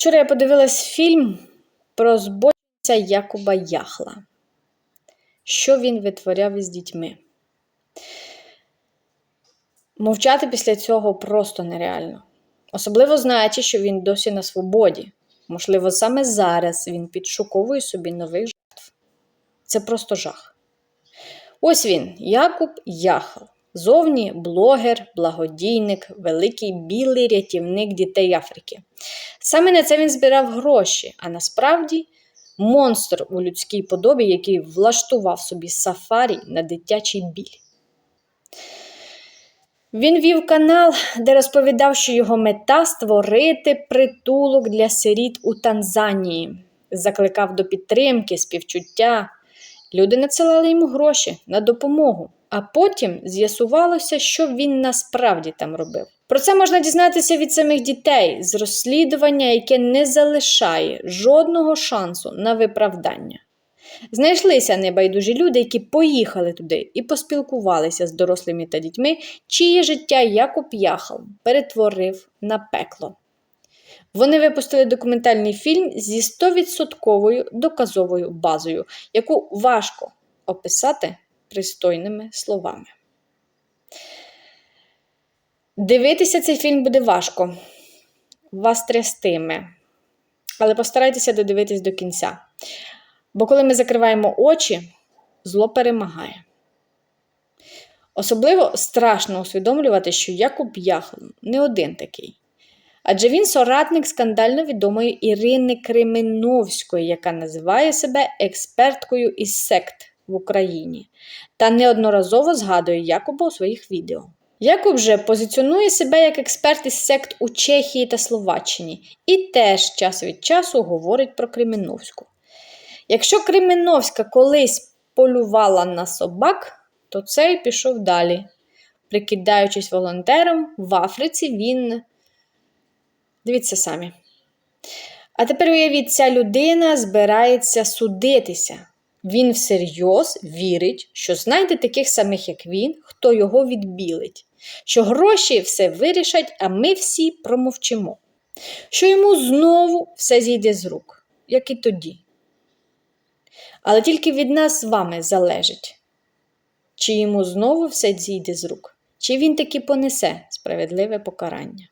Вчора я подивилась фільм про збочинця Якуба Яхла. Що він витворяв із дітьми. Мовчати після цього просто нереально. Особливо знаючи, що він досі на свободі. Можливо, саме зараз він підшуковує собі нових жертв. Це просто жах. Ось він, Якуб Яхал. Зовні блогер, благодійник, великий білий рятівник дітей Африки. Саме на це він збирав гроші, а насправді монстр у людській подобі, який влаштував собі сафарі на дитячий біль. Він вів канал, де розповідав, що його мета створити притулок для сиріт у Танзанії, закликав до підтримки, співчуття. Люди надсилали йому гроші на допомогу, а потім з'ясувалося, що він насправді там робив. Про це можна дізнатися від самих дітей з розслідування, яке не залишає жодного шансу на виправдання. Знайшлися небайдужі люди, які поїхали туди і поспілкувалися з дорослими та дітьми, чиє життя Якуб Яхал перетворив на пекло. Вони випустили документальний фільм зі 100% доказовою базою, яку важко описати пристойними словами. Дивитися цей фільм буде важко, вас трястиме, але постарайтеся додивитись до кінця. Бо коли ми закриваємо очі, зло перемагає. Особливо страшно усвідомлювати, що Якуб Яхл не один такий. Адже він соратник скандально відомої Ірини Кременовської, яка називає себе експерткою із сект в Україні, та неодноразово згадує Якуба у своїх відео. Якуб же позиціонує себе як експерт із сект у Чехії та Словаччині і теж час від часу говорить про Кременовську. Якщо Кременовська колись полювала на собак, то цей пішов далі. Прикидаючись волонтером, в Африці він. Дивіться самі. А тепер уявіть, ця людина збирається судитися. Він всерйоз вірить, що знайде таких самих, як він, хто його відбілить, що гроші все вирішать, а ми всі промовчимо, що йому знову все зійде з рук, як і тоді. Але тільки від нас з вами залежить, чи йому знову все зійде з рук, чи він таки понесе справедливе покарання.